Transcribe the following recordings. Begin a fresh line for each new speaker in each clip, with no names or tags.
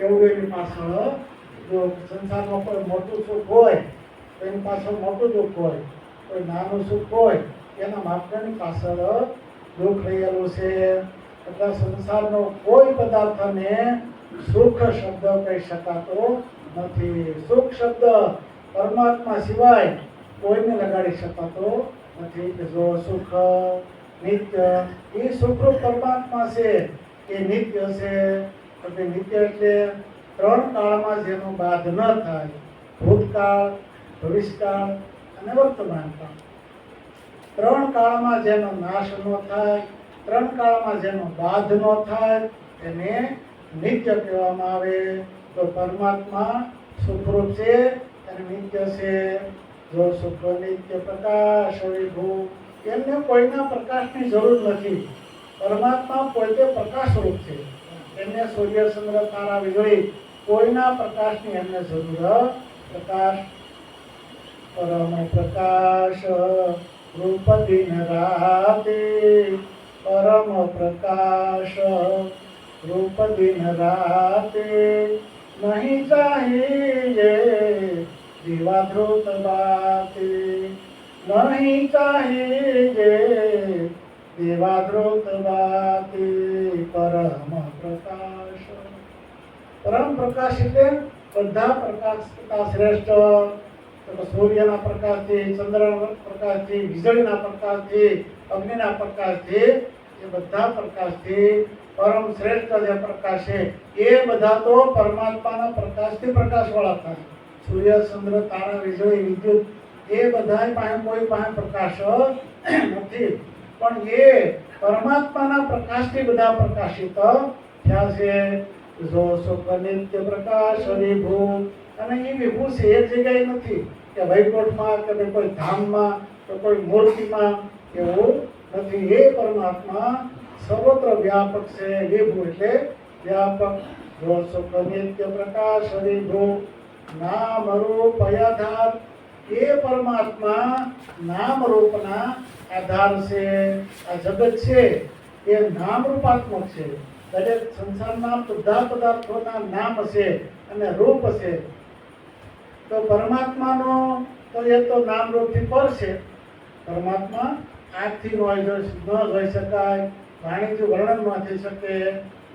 એવું એની પાછળ, જો સંસારમાં કોઈ મોટું સુખ હોય, તો એની પાછળ મોટું દુઃખ હોય કોઈ નાનું સુખ હોય, એના માપની પાછળ દુઃખ રહેલું છે. એટલે સંસારનો કોઈ પદાર્થને સુખ શબ્દ કહી શકાતો નથી. સુખ શબ્દ પરમાત્મા સિવાય કોઈને લગાડી શકાતો નથી. જો સુખ, નિત્ય, એ સુખરૂપ પરમાત્મા છે, એ નિત્ય છે. એટલે નિત્ય એટલે ત્રણ કાળમાં જેનો બાદ ન થાય, ભૂતકાળ, ભવિષ્યકાળ અને વર્તમાન કાળ ત્રણ કાળમાં જેનો નાશ ન થાય, ત્રણ કાળમાં જેનો બાધ ન થાય એને નિત્ય કહેવામાં આવે. તો પરમાત્મા સુખરૂપ છે અને નિત્ય છે. જો સુખ નિત્ય પ્રકાશ વિભુ એમને કોઈના પ્રકાશની જરૂર નથી. પરમાત્મા પોતે પ્રકાશરૂપ છે. એમને સૂર્ય ચંદ્ર તારા વીજળી, કોઈના પ્રકાશની એમને જરૂર પ્રકાશ પરમ પ્રકાશ રૂપ દિન રાતે, પરમ પ્રકાશ રૂપ દિન રાતે. નહીં ચાહીએ દીવા ધ્રુત બાતે, નહીં ચાહીએ દીવા ધ્રુત બાતે, પરમ પરમ પ્રકાશ એટલે બધા પ્રકાશ શ્રેષ્ઠ સૂર્યના પ્રકાશથી ચંદ્રના પ્રકાશથી વીજળીના પ્રકાશથી અગ્નિના પ્રકાશથી એ બધા પ્રકાશથી પરમ શ્રેષ્ઠ જે પ્રકાશ છે એ બધા તો પરમાત્માના પ્રકાશથી પ્રકાશવાળા થાય સૂર્ય ચંદ્ર તારા વીજળી વિદ્યુત એ બધાય પાસે કોઈ પાસે પ્રકાશ નથી. પણ એ પરમાત્માના પ્રકાશથી બધા પ્રકાશિત થયા છે. જો સુખ નિત્ય પ્રકાશ વિભુ અને એ વિભૂ છે, એ જગ્યાએ નથી. કે વૈકુંઠમાં કે કોઈ ધામમાં, કે કોઈ મૂર્તિમાં, એવું નથી. એ પરમાત્મા સર્વત્ર વ્યાપક છે, વિભૂ એટલે વ્યાપક. જો સુખ નિત્ય પ્રકાશ વિભુ નામ રૂપ આધાર, એ પરમાત્મા નામ રૂપના આધાર છે. આ જગત છે, એ નામ રૂપાત્મક છે. દરેક સંસારના બધા પદાર્થોના નામ છે અને રૂપ છે તો પરમાત્માનો તો એ તો નામ રૂપથી પર છે. પરમાત્મા આંખથી ન જોઈ શકાય, વાણીથી વર્ણન ન થઈ શકે,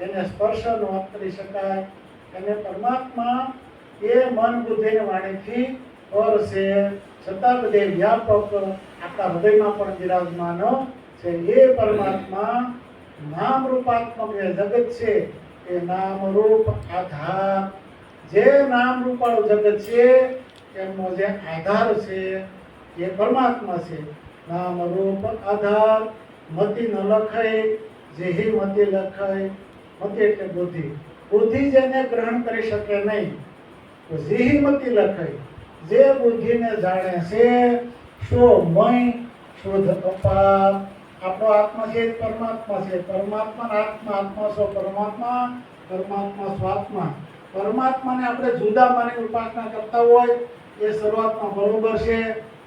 એને સ્પર્શ ન કરી શકાય. અને પરમાત્મા એ મન બુદ્ધિ અને વાણીથી પર છે. છતાં બધે વ્યાપક આપણા હૃદયમાં પણ બિરાજમાન છે. એ પરમાત્મા નામ રૂપાત્મક જે જગત છે, એ નામ રૂપ આધાર. જે નામ રૂપાળું જગત છે, એમનો જે આધાર છે, એ પરમાત્મા છે. નામ રૂપ આધાર, મતિ ન લખાય, જેહી મતિ લખાય, મતિ એટલે બુદ્ધિ. બુદ્ધિ જેને ગ્રહણ કરી શકે નહીં, તો જેહી મતિ લખાય. જે બુદ્ધિને જાણે છે શો મય, શુદ્ધ અપાર. આપણો આત્મા છે પરમાત્મા છે. પરમાત્મા આત્મા આત્મા સ્વ પરમાત્મા પરમાત્મા સ્વાત્મા પરમાત્માને આપણે જુદા માની ઉપાસના કરતા હોય એ શરૂઆતમાં બરોબર છે,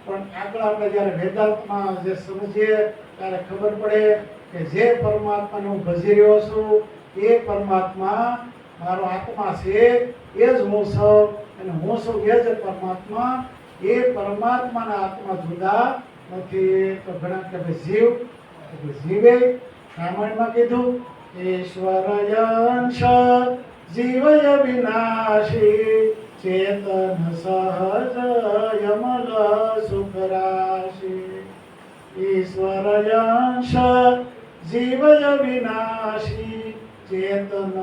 પણ આગળ આપણે જ્યારે વેદાંતમાં જે સમજીએ ત્યારે ખબર પડે કે જે પરમાત્માને હું ભજી રહ્યો છું, એ પરમાત્મા મારો આત્મા છે, એ જ હું છું અને હું છું એ જ પરમાત્મા. એ પરમાત્માના આત્મા જુદા નથી. તો ઘણા કે જીવ જીવે રામાયણમાં કીધું ઈશ્વરયંશ જીવય વિનાશી ચેતન સહજ યમલ સુખરાશી ઈશ્વરયંશ જીવય વિનાશી ચેતન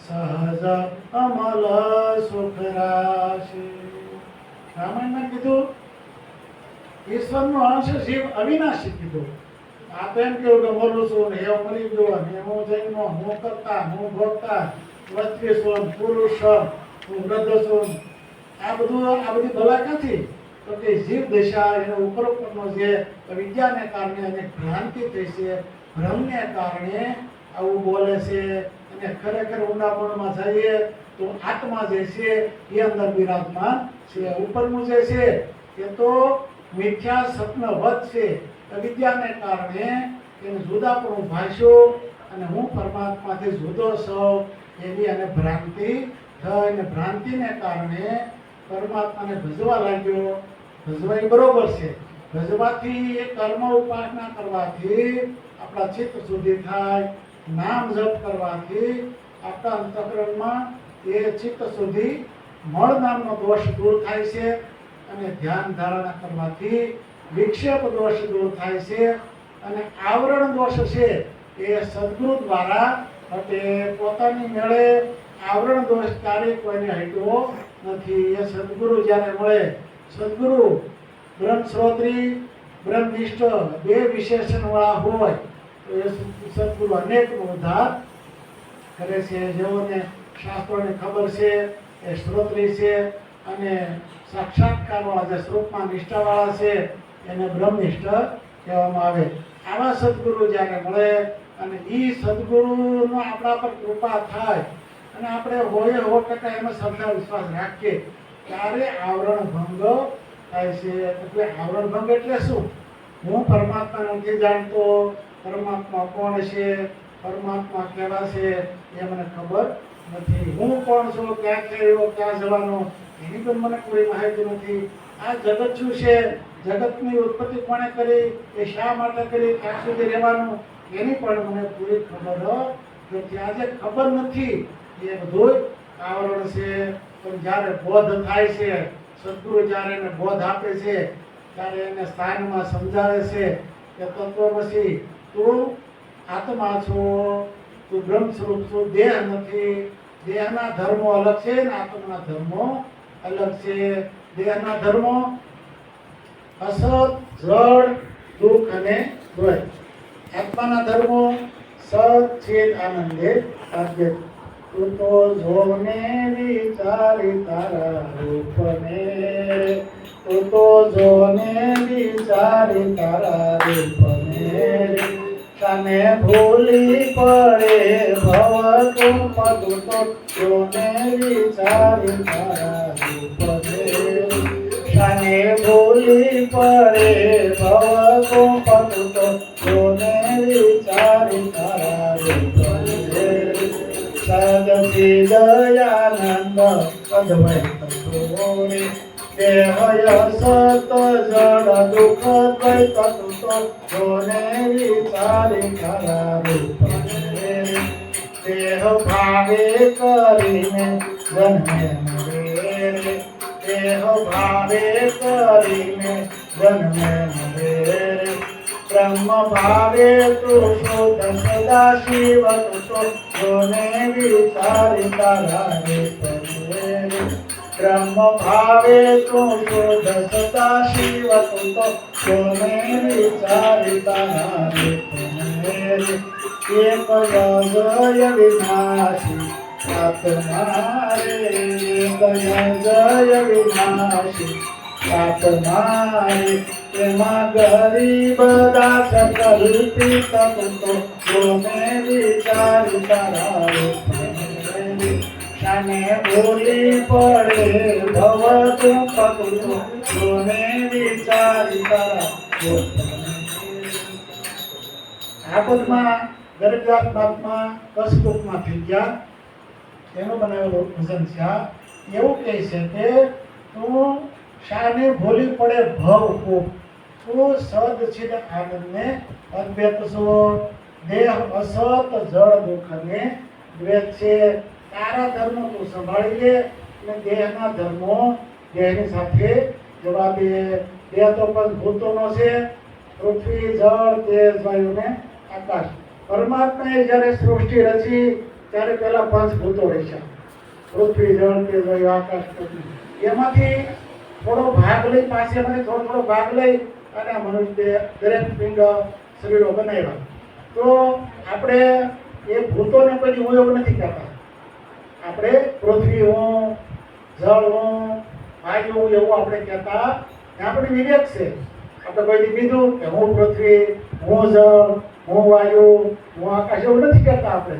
સહજ અમલ સુખરાશી રામાયણમાં કીધું ઈશ્વરનો અંશ જીવ અવિનાશી કીધું આ એમ કેવું કે બોલું છું, એવો મરી ગયો ને હું નો હું કરતા, હું ભોગતા વસ્ત્રી છું પુરુષ હું વૃદ્ધ છું આ બધું, આ બધી ભલા ક્યાંથી તો કે જીવ દશા એનો ઉપરોક્તનો જે વિદ્યાને કારણે અને ભ્રાંતિ થઈ છે. ભ્રમને કારણે આવું બોલે છે. અને ખરેખર ઊંડાપણમાં જઈએ તો આત્મા જે છે, એ અંદર વિરાજમાન છે. ઉપરનું જે છે, એ તો મિથ્યા વધ છે. અવિદ્યાને કારણે એને જુદાપણું ભાષ્યો અને હું પરમાત્માથી જુદો છું, એવી અને ભ્રાંતિ થઈ અને ભ્રાંતિને કારણે પરમાત્માને ભજવા લાગ્યો. ભજવા એ બરોબર છે. ભજવાથી એ કર્મ ઉપાસના કરવાથી આપણા ચિત્ત સુધી થાય, નામ જપ કરવાથી આપણા અંતકરણમાં એ ચિત્ત સુધી મળ નામનો દોષ દૂર થાય છે અને ધ્યાન ધારણા કરવાથી વિક્ષેપ દોષ દૂર થાય છે અને આવરણ દોષ છે એ સદગુરુ દ્વારા એટલે પોતાની મેળે આવરણ દોષ ક્યારેય કોઈને હટ્યો નથી. એ સદગુરુ જ્યારે મળે, સદગુરુ, બ્રહ્મશ્રોત્રી, બ્રહ્મનિષ્ઠ બે વિશેષણવાળા હોય, તો એ સદગુરુ અનેકનો ઉદ્ધાર કરે છે. જેઓને શાસ્ત્રોને ખબર છે, એ શ્રોત્રી છે અને સાક્ષાત્કારવાળા જે સ્વરૂપમાં નિષ્ઠાવાળા છે એને બ્રહ્મનિષ્ઠ કહેવામાં આવે. આવા સદગુરુ જ્યારે મળે અને એ સદગુરુનો આપણા પર કૃપા થાય અને આપણે હોય હો ટકા એમાં શ્રદ્ધા વિશ્વાસ રાખીએ, ત્યારે આવરણ ભંગ થાય છે. એટલે આવરણ ભંગ એટલે શું? હું પરમાત્મા નથી જાણતો, પરમાત્મા કોણ છે, પરમાત્મા કેવા છે, એ મને ખબર નથી. હું કોણ છું, ક્યાં થયો, ક્યાં જવાનો, એની પણ મને કોઈ માહિતી નથી. આ જગત શું છે? જગતની ઉત્પત્તિ કોણે કરી, એ શા માટે કરી, ક્યાં સુધી રહેવાનું? એની પણ મને પૂરી ખબર નથી આજે ખબર નથી, એ બધું આવરણ છે, પણ જ્યારે બોધ થાય છે, સદગુરુ જ્યારે એને બોધ આપે છે, ત્યારે એને સ્થાનમાં સમજાવે છે, કે તત્વમસી, તું આત્મા છો, તું બ્રહ્મ સ્વરૂપ છો, દેહ નથી. દેહના ધર્મો અલગ છે ને આત્માના ધર્મો અલગ છે. દેહના ધર્મો અસત જળ, દુઃખ અને દ્વય આત્માના ધર્મો સત ચેત આનંદે આદ્ય તું તો જોને વિચારી તારા રૂપને. તું તો જોને વિચારી તારા રૂપને. તને ભૂલી પડે ભવ તું પદું તો જોને વિચારી તારા ભૂલી પડે ભવ કો પદું તો જોને વિચારી તારે સદચિ દયાનંદ અદ્વૈત ગોરે દેહય સત જડ દુઃખ દ્વૈત તો જોને વિચારી રૂપને દેહ ભાવે કરીને જન્મે દેહ ભાવે કરીને જન્મે મરે બ્રહ્મ ભાવે તું શુદ્ધ સદા શિવ તું જોને વિચારી તારા રે. બ્રહ્મ ભાવે તું શુદ્ધ સદા શિવ તું જોને વિચારી તારા. એક જય વિનાશી આત્મારે એક જય વિનાશી આત્મારે એમાં ગરીબ દાસ કલ્પિત તો ગોમે વિચારી રૂપને. તને ભૂલી પડે ભવ તું પકડો ગોમે વિચારી રૂપને. આ પદમાં ગયા એનો બનાવેલો ભજન છે. આ એવું કહે છે કે તું શાને ભૂલી પડે ભવ ખૂબ. તું સદ છિદ આનંદને અદ્વૈત છો. દેહ અસત જળ દુઃખને દ્વેત છે. તારા ધર્મ તું સંભાળી લે અને દેહના ધર્મો દેહની સાથે જવા દે દેહ તો પણ ભૂતોનો છે. પૃથ્વી, જળ, તેજ વાયુ ને આકાશ. પરમાત્માએ જ્યારે સૃષ્ટિ રચી ત્યારે પહેલા પાંચ ભૂતો રહેશે. પૃથ્વી, જળ કે વાયુ, આકાશ એમાંથી થોડો ભાગ લઈ પાસેમાંથી થોડો થોડો ભાગ લઈ અને મનુષ્ય દરેક પિંડ શરીરો બનાવ્યા. તો આપણે એ ભૂતોને કોઈ એવું નથી કહેતા આપણે પૃથ્વી હું, જળ હું, વાયુ એવું આપણે કહેતા આપણે વિવેક છે. આપણે કોઈથી કીધું કે હું પૃથ્વી, હું જળ, હું વાયુ, હું આકાશ એવું નથી કહેતા આપણે.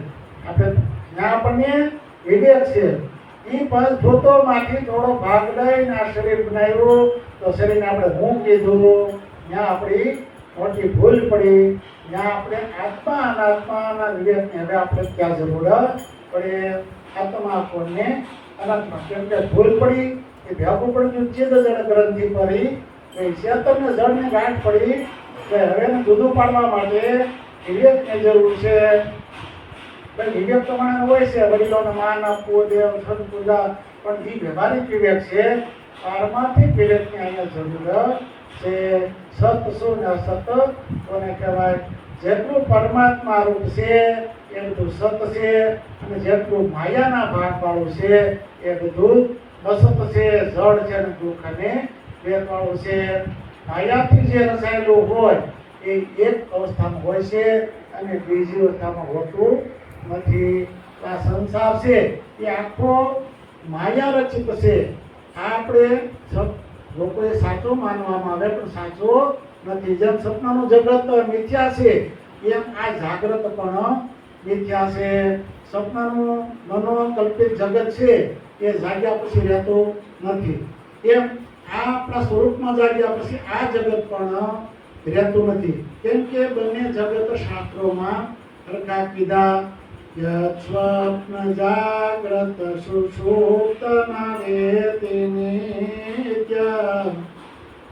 આપણે ત્યાં આપણને વિવેક છે. એ પાંચ ભૂતોમાંથી થોડો ભાગ લઈને આ શરીર બનાવ્યું. તો શરીરને આપણે હું કીધું? ત્યાં આપણી મોટી ભૂલ પડી. ત્યાં આપણે આત્મા અનાત્માના વિવેકને હવે આપણે ક્યાં જરૂર પડે. આત્મા કોને અનાત્મા. કેમ કે ભૂલ પડી, એ ભેગું પડ્યું ચિત્ત જળ ગ્રંથિ પડી એ ચેતનને જળને ગાંઠ પડી. કે હવે એને જુદું પાડવા માટે વિવેકની જરૂર છે. વિવેક મને હોય છે, વડીલોને માન આપવું, દેવ સન પૂજા, પણ એ વ્યવહારિક વિવેક છે. પારમાર્થિક વિવેકની અહીંયા જરૂર છે. સત શું ને અસત, કોને કહેવાય? જેટલું પરમાત્મા રૂપ છે એ બધું સત છે. અને જેટલું માયાના ભાગવાળું છે, એ બધું અસત છે, જળ છે અને દુઃખ અને વેપાળું છે. માયાથી જે રચાયેલું હોય, એ એક અવસ્થામાં હોય છે અને બીજી અવસ્થામાં હોતું નથી આ સંસાર છે, એ આખો માયા રચિત છે આપણે લોકોએ સાચો માનવામાં આવે, પણ સાચો નથી. જેમ સપનાનું જગત મિથ્યા છે, એમ આ જાગ્રત પણ મિથ્યા છે. સપનાનું મનોકલ્પિત જગત છે, એ જાગ્યા પછી રહેતું નથી. એમ આ આપણા સ્વરૂપમાં જાગ્યા પછી આ જગત પણ રહેતું નથી. કેમ કે બંને જગત શાસ્ત્રોમાં સરખા કીધા યત સ્વપ્ન नित्य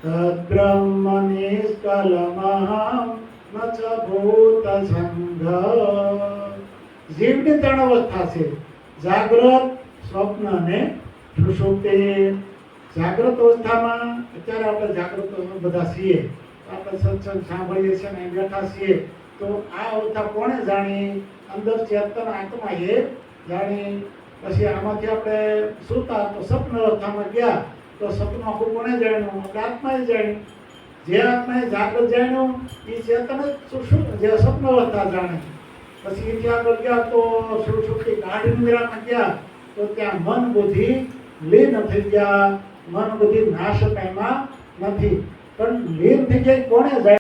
तद्ब्रह्म निष्कलमहं न च भूतसङ्घ જીવની ત્રણ અવસ્થા છે જાગ્રત સ્વપ્ન અને સુષુપ્તિ જાગ્રત અવસ્થામાં અત્યારે આપણે જાગૃત બધા છીએ આપણે સત્સંગ સાંભળીએ છીએ ને અહીં બેઠા છીએ તો આ અવસ્થા કોણે જાણી અંદર ચેતન આત્માએ જાણી પછી આમાંથી આપણે સુતા તો સ્વપ્ન અવસ્થામાં ગયા, તો સપનું આખું કોણે જાણ્યું? આપણે આત્માએ જાણ્યું. જે આત્માએ જાગૃત જાણ્યું એ ચેતન જ સુષુપ્ત જે સ્વપ્ન અવસ્થા જાણે. પછી એથી આગળ ગયા તો સુષુપ્તિ ગાઢ નિંદ્રામાં ગયા, તો ત્યાં મન બુદ્ધિ લીન થઈ ગયા. મન બુદ્ધિ નાશ પામ્યા નથી. પણ લીન થઈ જાય કોણે જાય